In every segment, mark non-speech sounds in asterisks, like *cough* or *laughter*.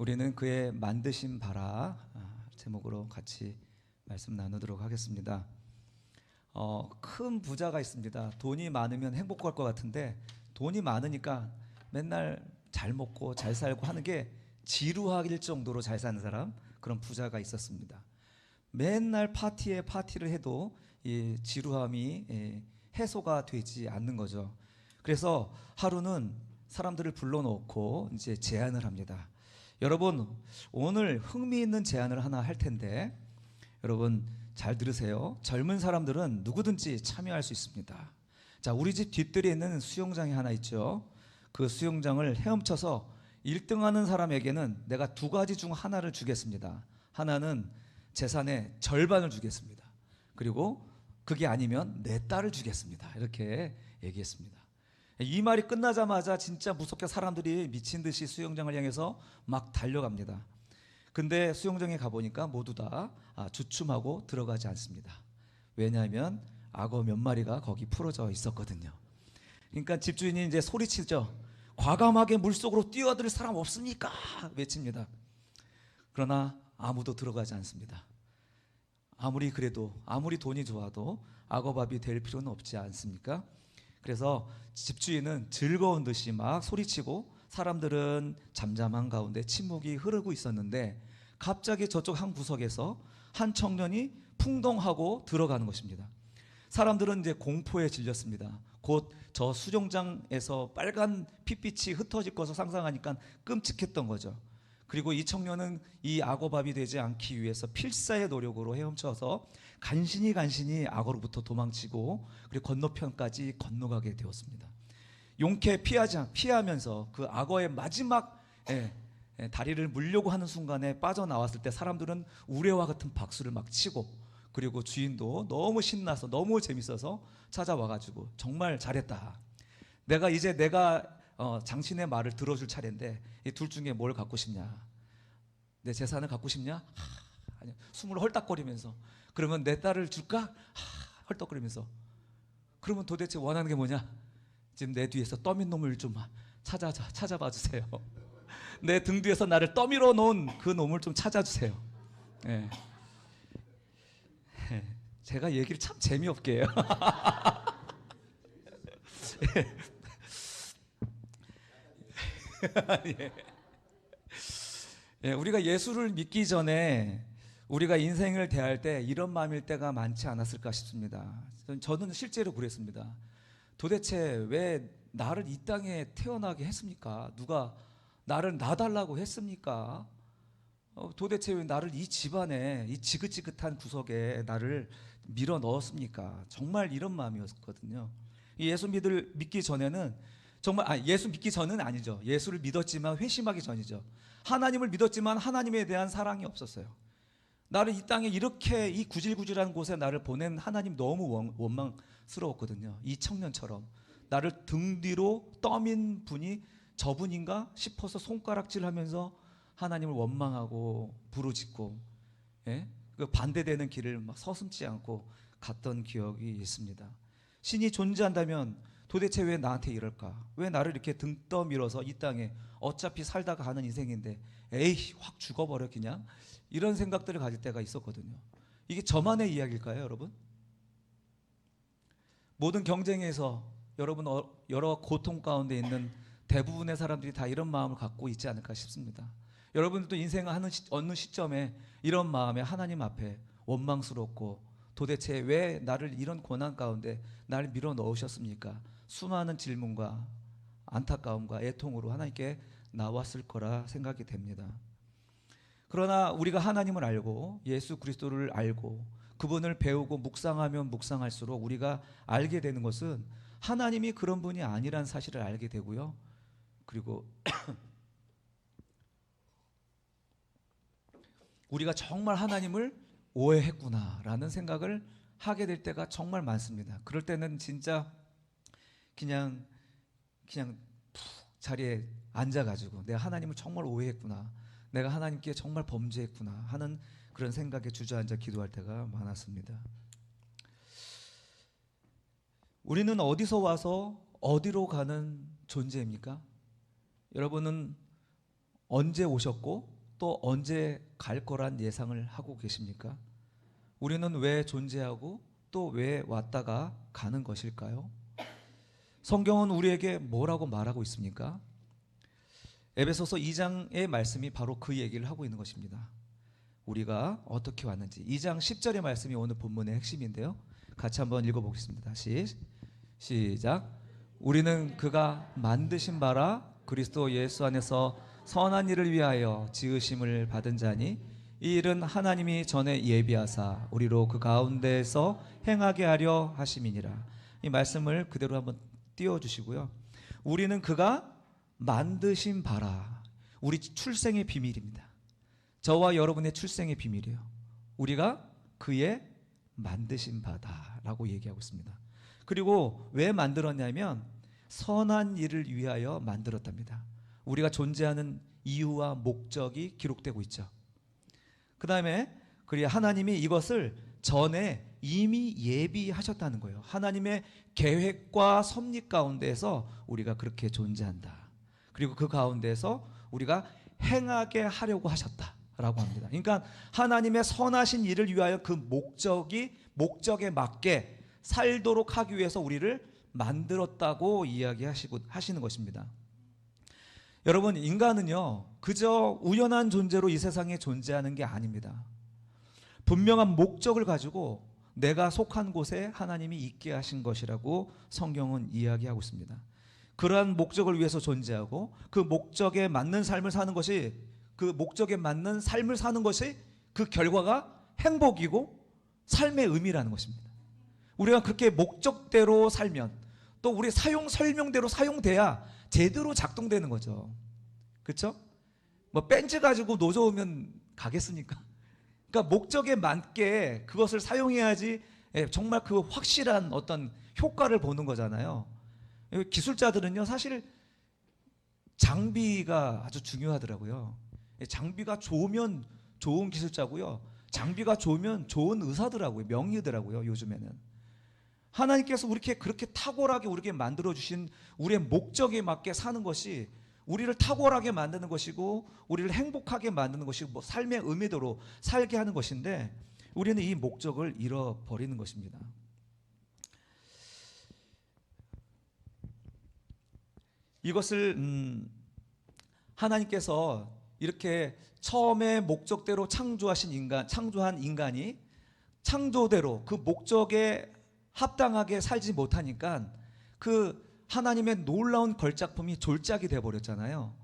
우리는 그의 만드신 바라 아, 제목으로 같이 말씀 나누도록 하겠습니다. 어, 큰 부자가 있습니다. 돈이 많으면 행복할 것 같은데 돈이 많으니까 맨날 잘 먹고 잘 살고 하는 게 지루할 정도로 잘 사는 사람 그런 부자가 있었습니다. 맨날 파티에 파티를 해도 이 지루함이 예, 해소가 되지 않는 거죠. 그래서 하루는 사람들을 불러놓고 이제 제안을 합니다. 여러분 오늘 흥미있는 제안을 하나 할 텐데 여러분 잘 들으세요. 젊은 사람들은 누구든지 참여할 수 있습니다. 자, 우리 집 뒷뜰에 있는 수영장이 하나 있죠. 그 수영장을 헤엄쳐서 1등 하는 사람에게는 내가 두 가지 중 하나를 주겠습니다. 하나는 재산의 절반을 주겠습니다. 그리고 그게 아니면 내 딸을 주겠습니다. 이렇게 얘기했습니다. 이 말이 끝나자마자 진짜 무섭게 사람들이 미친 듯이 수영장을 향해서 막 달려갑니다. 근데 수영장에 가보니까 모두 다 아, 주춤하고 들어가지 않습니다. 왜냐하면 악어 몇 마리가 거기 풀어져 있었거든요. 그러니까 집주인이 이제 소리치죠. 과감하게 물속으로 뛰어들 사람 없습니까? 외칩니다. 그러나 아무도 들어가지 않습니다. 아무리 그래도 아무리 돈이 좋아도 악어밥이 될 필요는 없지 않습니까? 그래서 집주인은 즐거운 듯이 막 소리치고 사람들은 잠잠한 가운데 침묵이 흐르고 있었는데 갑자기 저쪽 한 구석에서 한 청년이 풍덩하고 들어가는 것입니다. 사람들은 이제 공포에 질렸습니다. 곧 저 수정장에서 빨간 핏빛이 흩어질 것을 상상하니까 끔찍했던 거죠. 그리고 이 청년은 이 악어밥이 되지 않기 위해서 필사의 노력으로 헤엄쳐서 간신히 간신히 악어로부터 도망치고 그리고 건너편까지 건너가게 되었습니다. 용케 피하지 않- 피하면서 그 악어의 마지막 예, 예, 다리를 물려고 하는 순간에 빠져나왔을 때 사람들은 우레와 같은 박수를 막 치고 그리고 주인도 너무 신나서 너무 재밌어서 찾아와 가지고 정말 잘했다. 내가 이제 내가 어, 당신의 말을 들어줄 차례인데 이 둘 중에 뭘 갖고 싶냐? 내 재산을 갖고 싶냐? 하, 아니 숨을 헐떡거리면서 그러면 내 딸을 줄까? 하, 헐떡거리면서 그러면 도대체 원하는 게 뭐냐? 지금 내 뒤에서 떠민 놈을 좀 찾아 찾아봐 주세요. *laughs* 내 등 뒤에서 나를 떠밀어 놓은 그 놈을 좀 찾아주세요. 예. 예. 제가 얘기를 참 재미없게 해요. *laughs* 예. *laughs* 예, 우리가 예수를 믿기 전에 우리가 인생을 대할 때 이런 마음일 때가 많지 않았을까 싶습니다. 전- 저는 실제로 그랬습니다. 도대체 왜 나를 이 땅에 태어나게 했습니까? 누가 나를 놔달라고 했습니까? 어, 도대체 왜 나를 이 집안에 이 지긋지긋한 구석에 나를 밀어 넣었습니까? 정말 이런 마음이었거든요. 이 예수 믿을 믿기 전에는 정말 아, 예수 믿기 전은 아니죠. 예수를 믿었지만 회심하기 전이죠. 하나님을 믿었지만 하나님에 대한 사랑이 없었어요. 나를 이 땅에 이렇게 이 구질구질한 곳에 나를 보낸 하나님 너무 원- 원망스러웠거든요. 이 청년처럼 나를 등 뒤로 떠민 분이 저분인가 싶어서 손가락질하면서 하나님을 원망하고 부르짖고 예? 그 반대되는 길을 막 서슴지 않고 갔던 기억이 있습니다. 신이 존재한다면 도대체 왜 나한테 이럴까? 왜 나를 이렇게 등 떠밀어서 이 땅에 어차피 살다가 가는 인생인데 에이 확 죽어버려 그냥 이런 생각들을 가질 때가 있었거든요. 이게 저만의 이야기일까요, 여러분? 모든 경쟁에서 여러분 어- 여러 고통 가운데 있는 대부분의 사람들이 다 이런 마음을 갖고 있지 않을까 싶습니다. 여러분들도 인생을 하는 시, 어느 시점에 이런 마음에 하나님 앞에 원망스럽고 도대체 왜 나를 이런 고난 가운데 나를 밀어 넣으셨습니까? 수많은 질문과 안타까움과 애통으로 하나님께 나왔을 거라 생각이 됩니다. 그러나 우리가 하나님을 알고 예수 그리스도를 알고 그분을 배우고 묵상하면 묵상할수록 우리가 알게 되는 것은 하나님이 그런 분이 아니란 사실을 알게 되고요. 그리고 *clears throat* 우리가 정말 하나님을 오해했구나라는 생각을 하게 될 때가 정말 많습니다. 그럴 때는 진짜 그냥 그냥 푹 자리에 앉아가지고 내가 하나님을 정말 오해했구나, 내가 하나님께 정말 범죄했구나 하는 그런 생각에 주저앉아 기도할 때가 많았습니다. 우리는 어디서 와서 어디로 가는 존재입니까? 여러분은 언제 오셨고 또 언제 갈 거란 예상을 하고 계십니까? 우리는 왜 존재하고 또 왜 왔다가 가는 것일까요? 성경은 우리에게 뭐라고 말하고 있습니까? 에베소서 2장의 말씀이 바로 그 얘기를 하고 있는 것입니다. 우리가 어떻게 왔는지 2장 10절의 말씀이 오늘 본문의 핵심인데요. 같이 한번 읽어보겠습니다. 시작. 우리는 그가 만드신 바라 그리스도 예수 안에서 선한 일을 위하여 지으심을 받은 자니 이 일은 하나님이 전에 예비하사 우리로 그 가운데에서 행하게 하려 하심이니라. 이 말씀을 그대로 한번 띄워 주시고요. 우리는 그가 만드신 바라. 우리 출생의 비밀입니다. 저와 여러분의 출생의 비밀이에요. 우리가 그의 만드신 바다라고 얘기하고 있습니다. 그리고 왜 만들었냐면 선한 일을 위하여 만들었답니다. 우리가 존재하는 이유와 목적이 기록되고 있죠. 그 다음에 그리 하나님이 이것을 전에 이미 예비하셨다는 거예요. 하나님의 계획과 섭리 가운데에서 우리가 그렇게 존재한다. 그리고 그 가운데에서 우리가 행하게 하려고 하셨다 라고 합니다. 그러니까 하나님의 선하신 일을 위하여 그 목적이 목적에 맞게 살도록 하기 위해서 우리를 만들었다고 이야기하시고 하시는 것입니다. 여러분 인간은요 그저 우연한 존재로 이 세상에 존재하는 게 아닙니다. 분명한 목적을 가지고 내가 속한 곳에 하나님이 있게 하신 것이라고 성경은 이야기하고 있습니다. 그러한 목적을 위해서 존재하고 그 목적에 맞는 삶을 사는 것이 그 목적에 맞는 삶을 사는 것이 그 결과가 행복이고 삶의 의미라는 것입니다. 우리가 그렇게 목적대로 살면 또 우리 사용 설명대로 사용돼야 제대로 작동되는 거죠. 그렇죠? 뭐 벤츠 가지고 노져오면 가겠습니까? 그러니까 목적에 맞게 그것을 사용해야지 예, 정말 그 확실한 어떤 효과를 보는 거잖아요. 기술자들은요 사실 장비가 아주 중요하더라고요. 예, 장비가 좋으면 좋은 기술자고요. 장비가 좋으면 좋은 의사더라고요. 명의더라고요. 요즘에는. 하나님께서 우리게 그렇게 탁월하게 우리에게 만들어 주신 우리의 목적에 맞게 사는 것이 우리를 탁월하게 만드는 것이고 우리를 행복하게 만드는 것이고 뭐 삶의 의미대로 살게 하는 것인데 우리는 이 목적을 잃어버리는 것입니다. 이것을 음, 하나님께서 이렇게 처음에 목적대로 창조하신 인간, 창조한 인간이 창조대로 그 목적에 합당하게 살지 못하니까 그 하나님의 놀라운 걸작품이 졸작이 돼 버렸잖아요.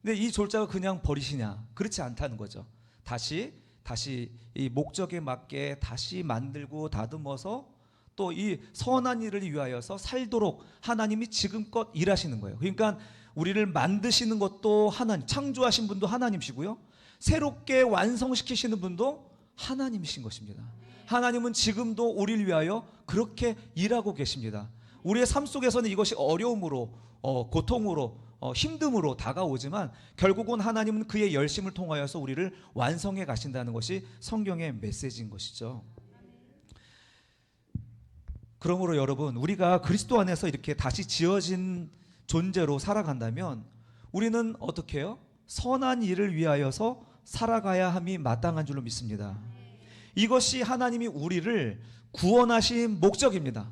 근데 이 졸작을 그냥 버리시냐? 그렇지 않다는 거죠. 다시 다시 이 목적에 맞게 다시 만들고 다듬어서 또 이 선한 일을 위하여서 살도록 하나님이 지금껏 일하시는 거예요. 그러니까 우리를 만드시는 것도 하나님, 창조하신 분도 하나님이시고요. 새롭게 완성시키시는 분도 하나님이신 것입니다. 하나님은 지금도 우리를 위하여 그렇게 일하고 계십니다. 우리의 삶 속에서는 이것이 어려움으로, 어, 고통으로, 어, 힘듦으로 다가오지만 결국은 하나님은 그의 열심을 통하여서 우리를 완성해 가신다는 것이 성경의 메시지인 것이죠. 그러므로 여러분, 우리가 그리스도 안에서 이렇게 다시 지어진 존재로 살아간다면 우리는 어떻게 해요? 선한 일을 위하여서 살아가야 함이 마땅한 줄로 믿습니다. 이것이 하나님이 우리를 구원하신 목적입니다.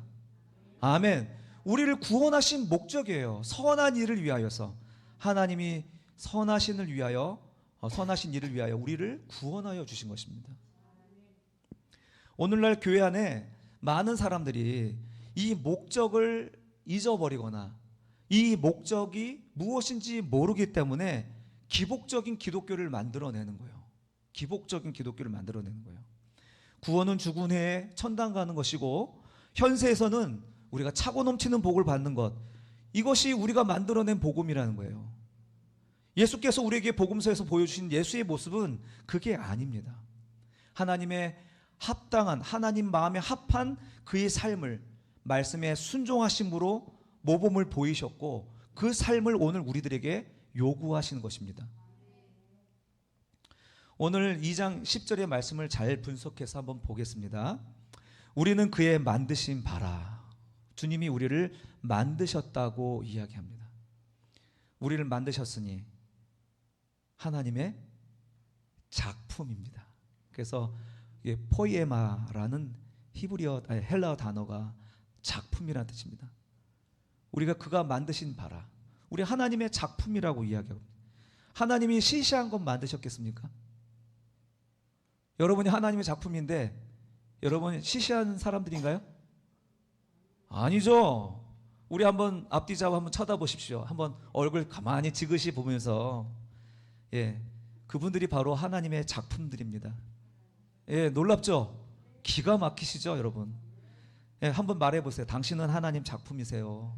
아멘. 우리를 구원하신 목적이에요. 선한 일을 위하여서 하나님이 선하신을 위하여 어, 선하신 일을 위하여 우리를 구원하여 주신 것입니다. 오늘날 교회 안에 많은 사람들이 이 목적을 잊어버리거나 이 목적이 무엇인지 모르기 때문에 기복적인 기독교를 만들어내는 거예요. 기복적인 기독교를 만들어내는 거예요. 구원은 죽은 후에 천당 가는 것이고 현세에서는 우리가 차고 넘치는 복을 받는 것 이것이 우리가 만들어낸 복음이라는 거예요. 예수께서 우리에게 복음서에서 보여주신 예수의 모습은 그게 아닙니다. 하나님의 합당한 하나님 마음에 합한 그의 삶을 말씀에 순종하심으로 모범을 보이셨고 그 삶을 오늘 우리들에게 요구하시는 것입니다. 오늘 2장 10절의 말씀을 잘 분석해서 한번 보겠습니다. 우리는 그의 만드신 바라. 주님이 우리를 만드셨다고 이야기합니다. 우리를 만드셨으니 하나님의 작품입니다. 그래서 이게 포이에마라는 히브리어 아니, 헬라어 단어가 작품이라는 뜻입니다. 우리가 그가 만드신 바라. 우리 하나님의 작품이라고 이야기합니다. 하나님이 시시한 것 만드셨겠습니까? 여러분이 하나님의 작품인데 여러분 시시한 사람들인가요? 아니죠. 우리 한번 앞뒤 좌우 한번 쳐다보십시오. 한번 얼굴 가만히 지그시 보면서 예, 그분들이 바로 하나님의 작품들입니다. 예, 놀랍죠? 기가 막히시죠, 여러분? 예, 한번 말해 보세요. 당신은 하나님 작품이세요.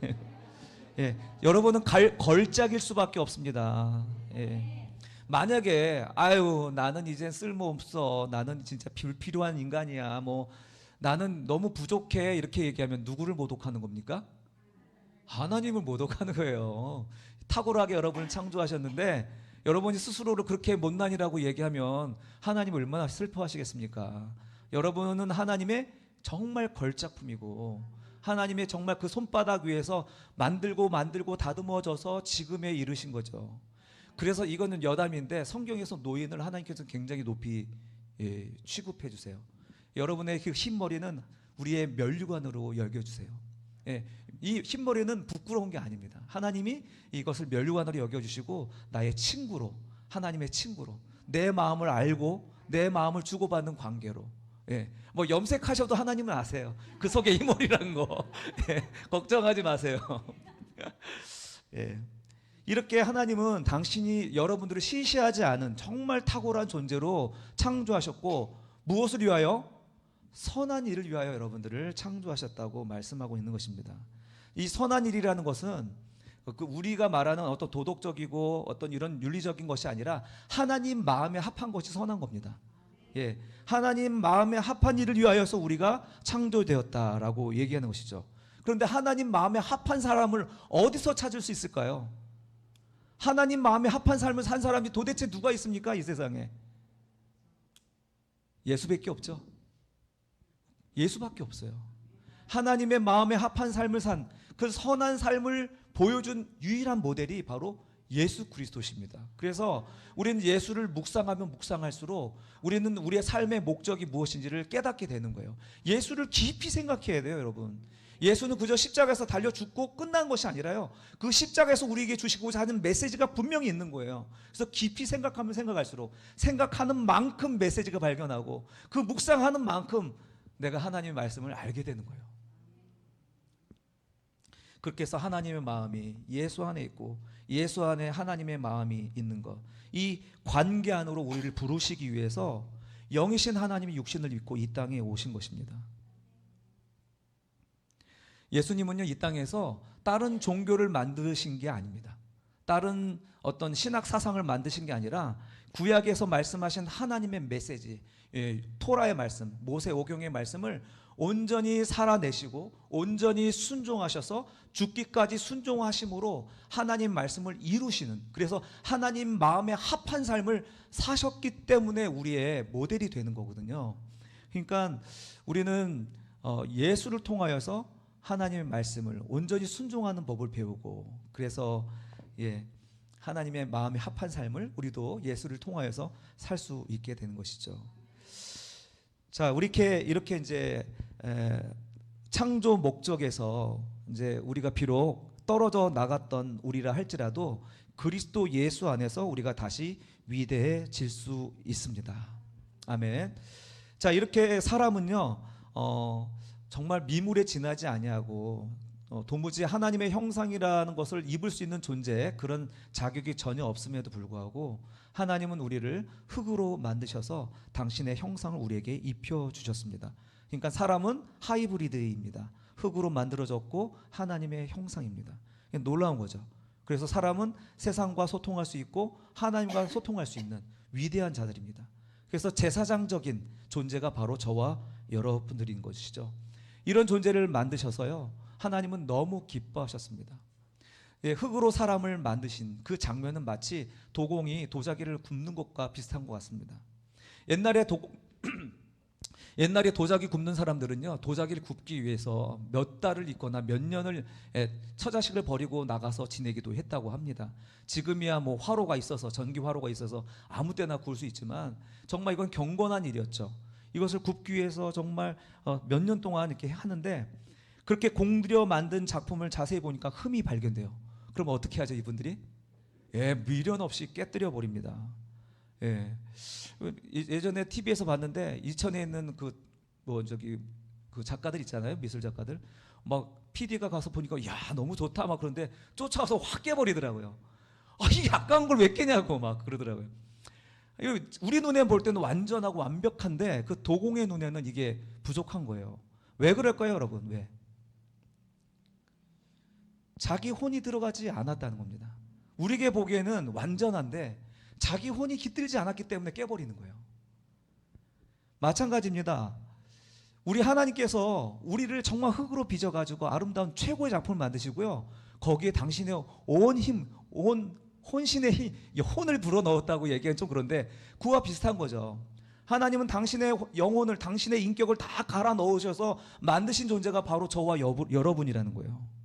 *laughs* 예, 여러분은 갈, 걸작일 수밖에 없습니다. 예. 만약에 아유 나는 이제 쓸모 없어, 나는 진짜 불필요한 인간이야, 뭐 나는 너무 부족해 이렇게 얘기하면 누구를 모독하는 겁니까? 하나님을 모독하는 거예요. 탁월하게 여러분을 창조하셨는데 여러분이 스스로를 그렇게 못난이라고 얘기하면 하나님 얼마나 슬퍼하시겠습니까? 여러분은 하나님의 정말 걸작품이고 하나님의 정말 그 손바닥 위에서 만들고 만들고 다듬어져서 지금에 이르신 거죠. 그래서 이거는 여담인데 성경에서 노인을 하나님께서 굉장히 높이 예, 취급해 주세요. 여러분의 그 흰머리는 우리의 면류관으로 여겨주세요. 예, 이 흰머리는 부끄러운 게 아닙니다. 하나님이 이것을 면류관으로 여겨주시고 나의 친구로 하나님의 친구로 내 마음을 알고 내 마음을 주고받는 관계로 예, 뭐 염색하셔도 하나님은 아세요. 그 속에 이 머리라는 거 *laughs* 예, 걱정하지 마세요. *laughs* 예. 이렇게 하나님은 당신이 여러분들을 시시하지 않은 정말 탁월한 존재로 창조하셨고 무엇을 위하여 선한 일을 위하여 여러분들을 창조하셨다고 말씀하고 있는 것입니다. 이 선한 일이라는 것은 그 우리가 말하는 어떤 도덕적이고 어떤 이런 윤리적인 것이 아니라 하나님 마음에 합한 것이 선한 겁니다. 예, 하나님 마음에 합한 일을 위하여서 우리가 창조되었다라고 얘기하는 것이죠. 그런데 하나님 마음에 합한 사람을 어디서 찾을 수 있을까요? 하나님 마음에 합한 삶을 산 사람이 도대체 누가 있습니까? 이 세상에. 예수밖에 없죠. 예수밖에 없어요. 하나님의 마음에 합한 삶을 산 그 선한 삶을 보여준 유일한 모델이 바로 예수 그리스도십니다. 그래서 우리는 예수를 묵상하면 묵상할수록 우리는 우리의 삶의 목적이 무엇인지를 깨닫게 되는 거예요. 예수를 깊이 생각해야 돼요, 여러분. 예수는 그저 십자가에서 달려 죽고 끝난 것이 아니라요. 그 십자가에서 우리에게 주시고자 하는 메시지가 분명히 있는 거예요. 그래서 깊이 생각하면 생각할수록 생각하는 만큼 메시지가 발견하고 그 묵상하는 만큼 내가 하나님의 말씀을 알게 되는 거예요. 그렇게 해서 하나님의 마음이 예수 안에 있고 예수 안에 하나님의 마음이 있는 것. 이 관계 안으로 우리를 부르시기 위해서 영이신 하나님이 육신을 입고 이 땅에 오신 것입니다. 예수님은요, 이 땅에서 다른 종교를 만드신 게 아닙니다. 다른 어떤 신학 사상을 만드신 게 아니라 구약에서 말씀하신 하나님의 메시지, 예, 토라의 말씀, 모세 오경의 말씀을 온전히 살아내시고 온전히 순종하셔서 죽기까지 순종하심으로 하나님 말씀을 이루시는 그래서 하나님 마음에 합한 삶을 사셨기 때문에 우리의 모델이 되는 거거든요. 그러니까 우리는 어, 예수를 통하여서 하나님의 말씀을 온전히 순종하는 법을 배우고 그래서 예, 하나님의 마음에 합한 삶을 우리도 예수를 통하여서 살 수 있게 되는 것이죠. 자, 이렇게 이렇게 이제 에, 창조 목적에서 이제 우리가 비록 떨어져 나갔던 우리라 할지라도 그리스도 예수 안에서 우리가 다시 위대해질 수 있습니다. 아멘. 자, 이렇게 사람은요, 어, 정말 미물에 지나지 아니하고 어, 도무지 하나님의 형상이라는 것을 입을 수 있는 존재 그런 자격이 전혀 없음에도 불구하고 하나님은 우리를 흙으로 만드셔서 당신의 형상을 우리에게 입혀 주셨습니다. 그러니까 사람은 하이브리드입니다. 흙으로 만들어졌고 하나님의 형상입니다. 놀라운 거죠. 그래서 사람은 세상과 소통할 수 있고 하나님과 소통할 수 있는 위대한 자들입니다. 그래서 제사장적인 존재가 바로 저와 여러분들인 것이죠. 이런 존재를 만드셔서요. 하나님은 너무 기뻐하셨습니다. 예, 흙으로 사람을 만드신 그 장면은 마치 도공이 도자기를 굽는 것과 비슷한 것 같습니다. 옛날에 도, *clears throat* 옛날에 도자기 굽는 사람들은요 도자기를 굽기 위해서 몇 달을 있거나 몇 년을 예, 처자식을 버리고 나가서 지내기도 했다고 합니다. 지금이야 뭐 화로가 있어서 전기 화로가 있어서 아무 때나 구울 수 있지만 정말 이건 경건한 일이었죠. 이것을 굽기 위해서 정말 어, 몇년 동안 이렇게 하는데 그렇게 공들여 만든 작품을 자세히 보니까 흠이 발견돼요. 그럼 어떻게 하죠 이분들이? 예, 미련 없이 깨뜨려 버립니다. 예. 예- 예전에 TV에서 봤는데 이천에 있는 그 뭐 저기 그 작가들 있잖아요 미술 작가들 막 PD가 가서 보니까 야 너무 좋다 막 그런데 쫓아와서 확 깨버리더라고요. 아이 약간 걸 왜 깨냐고 막 그러더라고요. 우리 눈에 볼 때는 완전하고 완벽한데 그 도공의 눈에는 이게 부족한 거예요. 왜 그럴까요, 여러분? 왜? 자기 혼이 들어가지 않았다는 겁니다. 우리에게 보기에는 완전한데 자기 혼이 깃들지 않았기 때문에 깨버리는 거예요. 마찬가지입니다. 우리 하나님께서 우리를 정말 흙으로 빚어가지고 아름다운 최고의 작품을 만드시고요. 거기에 당신의 온 힘, 온 혼신의 힘, 이 혼을 불어 넣었다고 얘기하면 좀 그런데 그와 비슷한 거죠. 하나님은 당신의 영혼을, 당신의 인격을 다 갈아 넣으셔서 만드신 존재가 바로 저와 여러분이라는 거예요.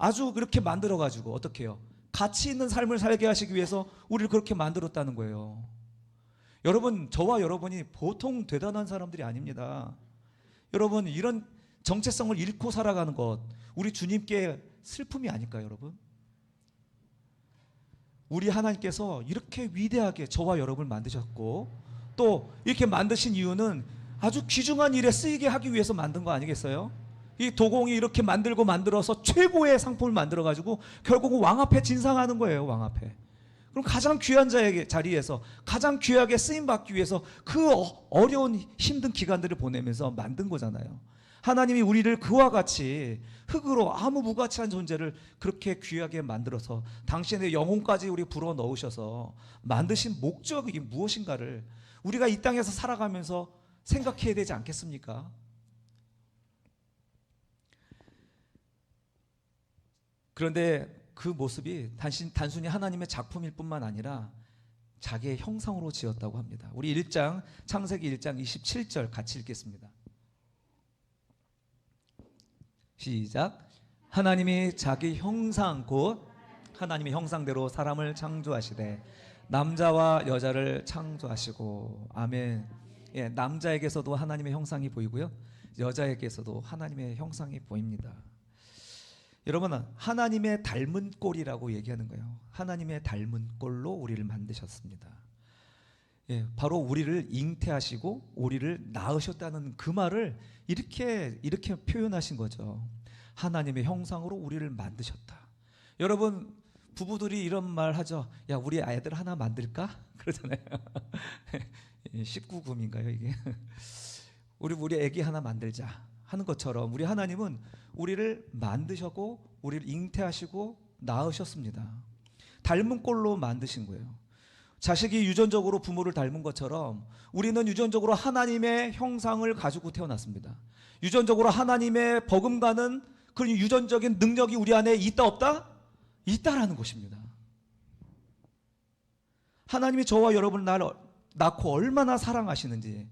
아주 그렇게 만들어 가지고 어떻게 해요? 가치 있는 삶을 살게 하시기 위해서 우리를 그렇게 만들었다는 거예요. 여러분, 저와 여러분이 보통 대단한 사람들이 아닙니다. 여러분, 이런 정체성을 잃고 살아가는 것, 우리 주님께 슬픔이 아닐까요, 여러분? 우리 하나님께서 이렇게 위대하게 저와 여러분을 만드셨고, 또 이렇게 만드신 이유는 아주 귀중한 일에 쓰이게 하기 위해서 만든 거 아니겠어요? 이 도공이 이렇게 만들고 만들어서 최고의 상품을 만들어 가지고 결국은 왕 앞에 진상하는 거예요, 왕 앞에. 그럼 가장 귀한 자에게 자리에서 가장 귀하게 쓰임 받기 위해서 그 어- 어려운 힘든 기간들을 보내면서 만든 거잖아요. 하나님이 우리를 그와 같이 흙으로 아무 무가치한 존재를 그렇게 귀하게 만들어서 당신의 영혼까지 우리 불어 넣으셔서 만드신 목적이 무엇인가를 우리가 이 땅에서 살아가면서 생각해야 되지 않겠습니까? 그런데 그 모습이 단신, 단순히 하나님의 작품일 뿐만 아니라 자기의 형상으로 지었다고 합니다. 우리 1장 창세기 1장 27절 같이 읽겠습니다. 시작. 하나님이 자기 형상 곧 하나님의 형상대로 사람을 창조하시되 남자와 여자를 창조하시고 아멘. 예, 남자에게서도 하나님의 형상이 보이고요. 여자에게서도 하나님의 형상이 보입니다. 여러분 하나님의 닮은 꼴이라고 얘기하는 거예요. 하나님의 닮은 꼴로 우리를 만드셨습니다. 예, 바로 우리를 잉태하시고 우리를 낳으셨다는 그 말을 이렇게 이렇게 표현하신 거죠. 하나님의 형상으로 우리를 만드셨다. 여러분 부부들이 이런 말 하죠. 야 우리 아이들 하나 만들까? *laughs* 그러잖아요. *laughs* 19금인가요 이게? *laughs* 우리 우리 아기 하나 만들자 하는 것처럼 우리 하나님은 우리를 만드셨고 우리를 잉태하시고 낳으셨습니다. 닮은 꼴로 만드신 거예요. 자식이 유전적으로 부모를 닮은 것처럼 우리는 유전적으로 하나님의 형상을 가지고 태어났습니다. 유전적으로 하나님의 버금가는 그 유전적인 능력이 우리 안에 있다 없다? 있다라는 것입니다. 하나님이 저와 여러분을 날 낳고 얼마나 사랑하시는지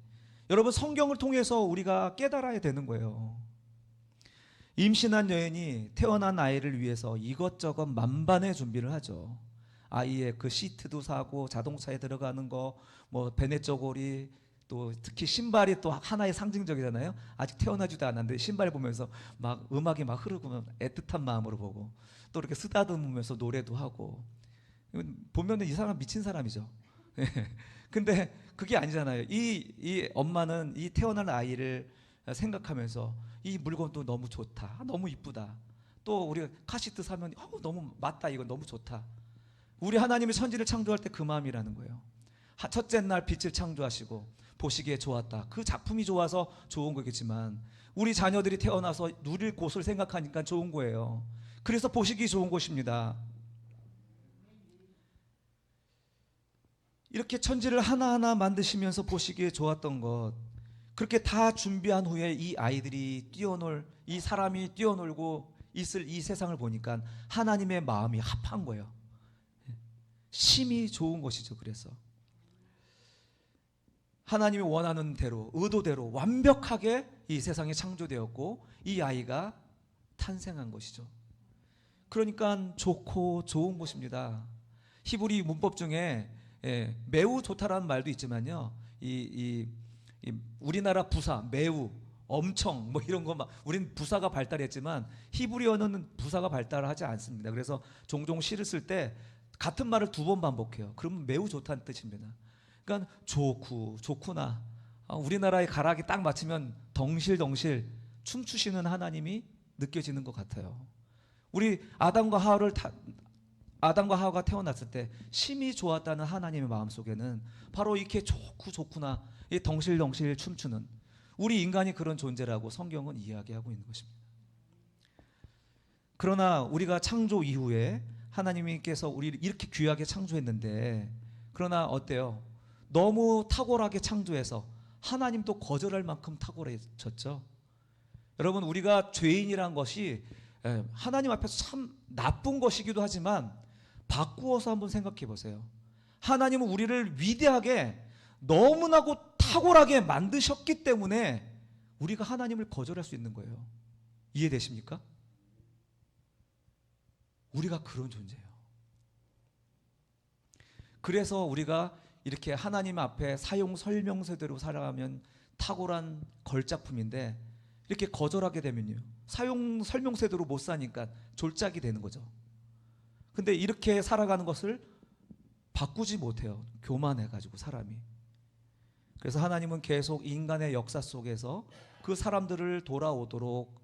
여러분 성경을 통해서 우리가 깨달아야 되는 거예요. 임신한 여인이 태어난 아이를 위해서 이것저것 만반의 준비를 하죠. 아이의 그 시트도 사고 자동차에 들어가는 거, 뭐 베네 쪼고리, 또 특히 신발이 또 하나의 상징적이잖아요. 아직 태어나지도 않았는데 신발 보면서 막 음악이 막 흐르고 애틋한 마음으로 보고 또 이렇게 쓰다듬으면서 노래도 하고 보면은 이 사람 미친 사람이죠. *laughs* 근데 그게 아니잖아요. 이, 이 엄마는 이 태어난 아이를 생각하면서 이 물건도 너무 좋다. 너무 이쁘다. 또 우리가 카시트 사면 어, 너무 맞다. 이거 너무 좋다. 우리 하나님이 천지를 창조할 때 그 마음이라는 거예요. 하- 첫째 날 빛을 창조하시고 보시기에 좋았다. 그 작품이 좋아서 좋은 거겠지만 우리 자녀들이 태어나서 누릴 곳을 생각하니까 좋은 거예요. 그래서 보시기 좋은 곳입니다. 이렇게 천지를 하나하나 만드시면서 보시기에 좋았던 것 그렇게 다 준비한 후에 이 아이들이 뛰어놀 이 사람이 뛰어놀고 있을 이 세상을 보니까 하나님의 마음이 합한 거예요. 심히 좋은 것이죠. 그래서 하나님이 원하는 대로 의도대로 완벽하게 이 세상에 창조되었고 이 아이가 탄생한 것이죠. 그러니까 좋고 좋은 것입니다. 히브리 문법 중에 예, 매우 좋다라는 말도 있지만요. 이, 이, 이 우리나라 부사 매우 엄청 뭐 이런 거막 우린 부사가 발달했지만 히브리어는 부사가 발달하지 않습니다. 그래서 종종 시를 쓸 때 같은 말을 두 번 반복해요. 그러면 매우 좋다는 뜻입니다. 그러니까 좋고 좋구나. 아, 우리나라의 가락이 딱 맞추면 덩실덩실 춤추시는 하나님이 느껴지는 것 같아요. 우리 아담과 하와를 다, 아담과 하와가 태어났을 때 심히 좋았다는 하나님의 마음 속에는 바로 이렇게 좋고 좋구나 이 덩실덩실 춤추는 우리 인간이 그런 존재라고 성경은 이야기하고 있는 것입니다. 그러나 우리가 창조 이후에 하나님께서 우리를 이렇게 귀하게 창조했는데 그러나 어때요? 너무 탁월하게 창조해서 하나님도 거절할 만큼 탁월해졌죠. 여러분 우리가 죄인이란 것이 예, 하나님 앞에서 참 나쁜 것이기도 하지만 바꾸어서 한번 생각해 보세요. 하나님은 우리를 위대하게 너무나고 탁월하게 만드셨기 때문에 우리가 하나님을 거절할 수 있는 거예요. 이해되십니까? 우리가 그런 존재예요. 그래서 우리가 이렇게 하나님 앞에 사용 설명서대로 살아가면 탁월한 걸작품인데 이렇게 거절하게 되면요. 사용 설명서대로 못 사니까 졸작이 되는 거죠. 근데 이렇게 살아가는 것을 바꾸지 못해요. 교만해 가지고 사람이. 그래서 하나님은 계속 인간의 역사 속에서 그 사람들을 돌아오도록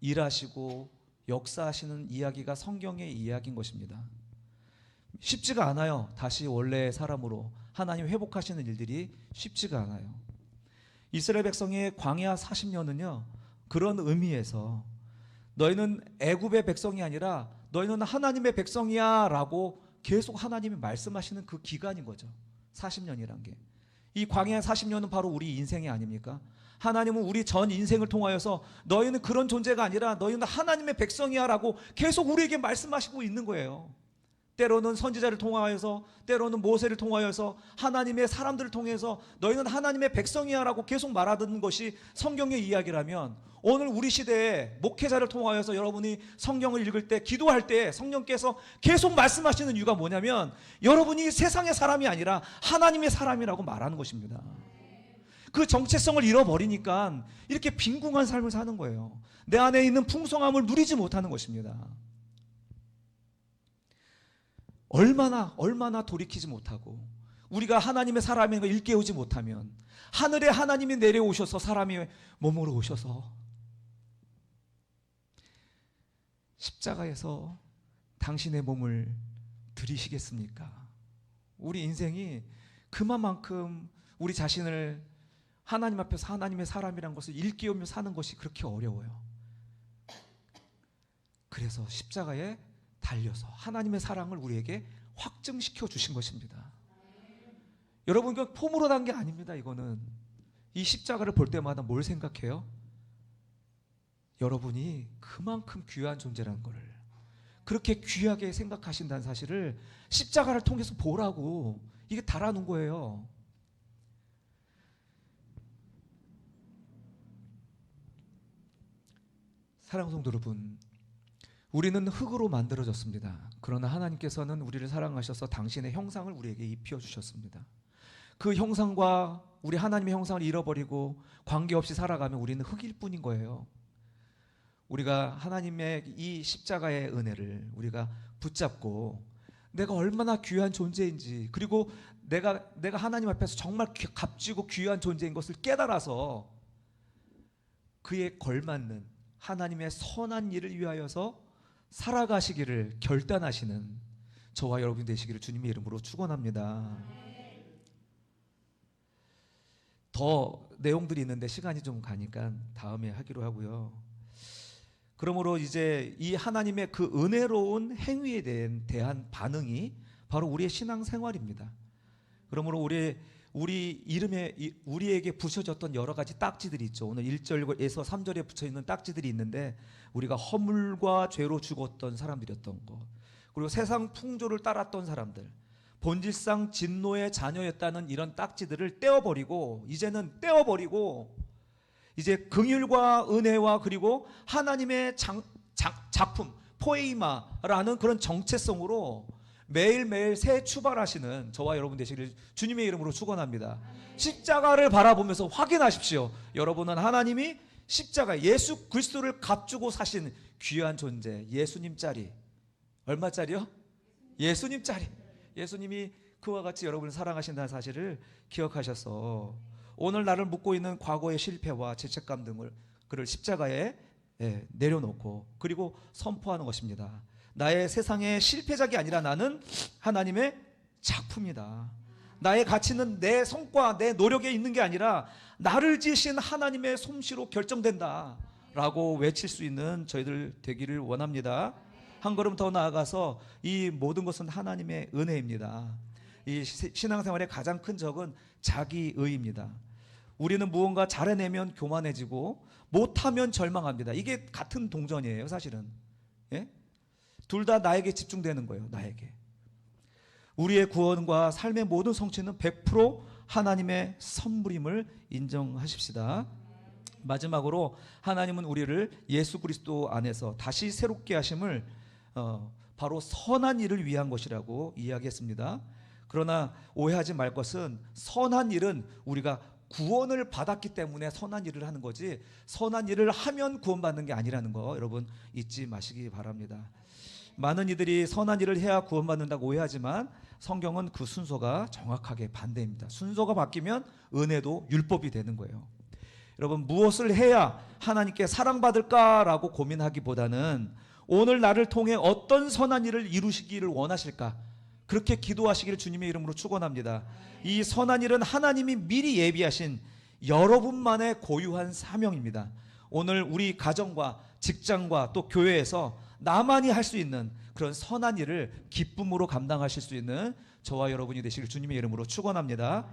일하시고 역사하시는 이야기가 성경의 이야기인 것입니다. 쉽지가 않아요. 다시 원래의 사람으로 하나님 회복하시는 일들이 쉽지가 않아요. 이스라엘 백성의 광야 40년은요. 그런 의미에서 너희는 애굽의 백성이 아니라 너희는 하나님의 백성이야 라고 계속 하나님이 말씀하시는 그 기간인 거죠. 40년이란 게. 이 광야 40년은 바로 우리 인생이 아닙니까? 하나님은 우리 전 인생을 통하여서 너희는 그런 존재가 아니라 너희는 하나님의 백성이야 라고 계속 우리에게 말씀하시고 있는 거예요. 때로는 선지자를 통하여서 때로는 모세를 통하여서 하나님의 사람들을 통해서 너희는 하나님의 백성이야라고 계속 말하는 것이 성경의 이야기라면 오늘 우리 시대에 목회자를 통하여서 여러분이 성경을 읽을 때 기도할 때 성령께서 계속 말씀하시는 이유가 뭐냐면 여러분이 세상의 사람이 아니라 하나님의 사람이라고 말하는 것입니다. 그 정체성을 잃어버리니까 이렇게 빈궁한 삶을 사는 거예요. 내 안에 있는 풍성함을 누리지 못하는 것입니다. 얼마나 얼마나 돌이키지 못하고 우리가 하나님의 사람인 걸 일깨우지 못하면 하늘에 하나님이 내려오셔서 사람이 몸으로 오셔서 십자가에서 당신의 몸을 들이시겠습니까? 우리 인생이 그만큼 우리 자신을 하나님 앞에서 하나님의 사람이란 것을 일깨우며 사는 것이 그렇게 어려워요. 그래서 십자가에 달려서 하나님의 사랑을 우리에게 확증시켜 주신 것입니다. 여러분 이거 폼으로 단 게 아닙니다. 이거는 이 십자가를 볼 때마다 뭘 생각해요? 여러분이 그만큼 귀한 존재라는 것을 그렇게 귀하게 생각하신다는 사실을 십자가를 통해서 보라고 이게 달아놓은 거예요. 사랑 성도 여러분, 우리는 흙으로 만들어졌습니다. 그러나 하나님께서는 우리를 사랑하셔서 당신의 형상을 우리에게 입혀 주셨습니다. 그 형상과 우리 하나님의 형상을 잃어버리고 관계없이 살아가면 우리는 흙일 뿐인 거예요. 우리가 하나님의 이 십자가의 은혜를 우리가 붙잡고 내가 얼마나 귀한 존재인지 그리고 내가 내가 하나님 앞에서 정말 귀- 값지고 귀한 존재인 것을 깨달아서 그에 걸맞는 하나님의 선한 일을 위하여서 살아가시기를 결단하시는 저와 여러분 되시기를 주님의 이름으로 축원합니다. 더 내용들이 있는데 시간이 좀 가니까 다음에 하기로 하고요. 그러므로 이제 이 하나님의 그 은혜로운 행위에 대한, 반응이 바로 우리의 신앙 생활입니다. 그러므로 우리 우리 이름에 이- 우리에게 부셔졌던 여러 가지 딱지들이 있죠. 오늘 1절에서 3절에 붙여 있는 딱지들이 있는데 우리가 허물과 죄로 죽었던 사람들이었던 것. 그리고 세상 풍조를 따랐던 사람들. 본질상 진노의 자녀였다는 이런 딱지들을 떼어버리고 이제는 떼어버리고 이제 긍휼과 은혜와 그리고 하나님의 장, 작, 작품 포에이마라는 그런 정체성으로 매일매일 새 출발하시는 저와 여러분 되시기를 주님의 이름으로 축원합니다. 십자가를 바라보면서 확인하십시오. 여러분은 하나님이 십자가 예수 그리스도를 값주고 사신 귀한 존재 예수님 짜리 얼마짜리요? 예수님 짜리 예수님이 그와 같이 여러분을 사랑하신다는 사실을 기억하셔서 오늘 나를 묻고 있는 과거의 실패와 죄책감 등을 그를 십자가에 예, 내려놓고 그리고 선포하는 것입니다. 나의 세상의 실패작이 아니라 나는 하나님의 작품이다. 나의 가치는 내 성과, 내 노력에 있는 게 아니라 나를 지으신 하나님의 솜씨로 결정된다. 라고 외칠 수 있는 저희들 되기를 원합니다. 한 걸음 더 나아가서 이 모든 것은 하나님의 은혜입니다. 이 시- 신앙생활의 가장 큰 적은 자기의입니다. 우리는 무언가 잘해내면 교만해지고 못하면 절망합니다. 이게 같은 동전이에요, 사실은. 예? 둘 다 나에게 집중되는 거예요, 나에게. 우리의 구원과 삶의 모든 성취는 100% 하나님의 선물임을 인정하십시다. 마지막으로 하나님은 우리를 예수 그리스도 안에서 다시 새롭게 하심을 어, 바로 선한 일을 위한 것이라고 이야기했습니다. 그러나 오해하지 말 것은 선한 일은 우리가 구원을 받았기 때문에 선한 일을 하는 거지 선한 일을 하면 구원받는 게 아니라는 거 여러분 잊지 마시기 바랍니다. 많은 이들이 선한 일을 해야 구원받는다고 오해하지만 성경은 그 순서가 정확하게 반대입니다. 순서가 바뀌면 은혜도 율법이 되는 거예요. 여러분 무엇을 해야 하나님께 사랑받을까라고 고민하기보다는 오늘 나를 통해 어떤 선한 일을 이루시기를 원하실까 그렇게 기도하시기를 주님의 이름으로 축원합니다. 이 선한 일은 하나님이 미리 예비하신 여러분만의 고유한 사명입니다. 오늘 우리 가정과 직장과 또 교회에서 나만이 할 수 있는 그런 선한 일을 기쁨으로 감당하실 수 있는 저와 여러분이 되시길 주님의 이름으로 축원합니다.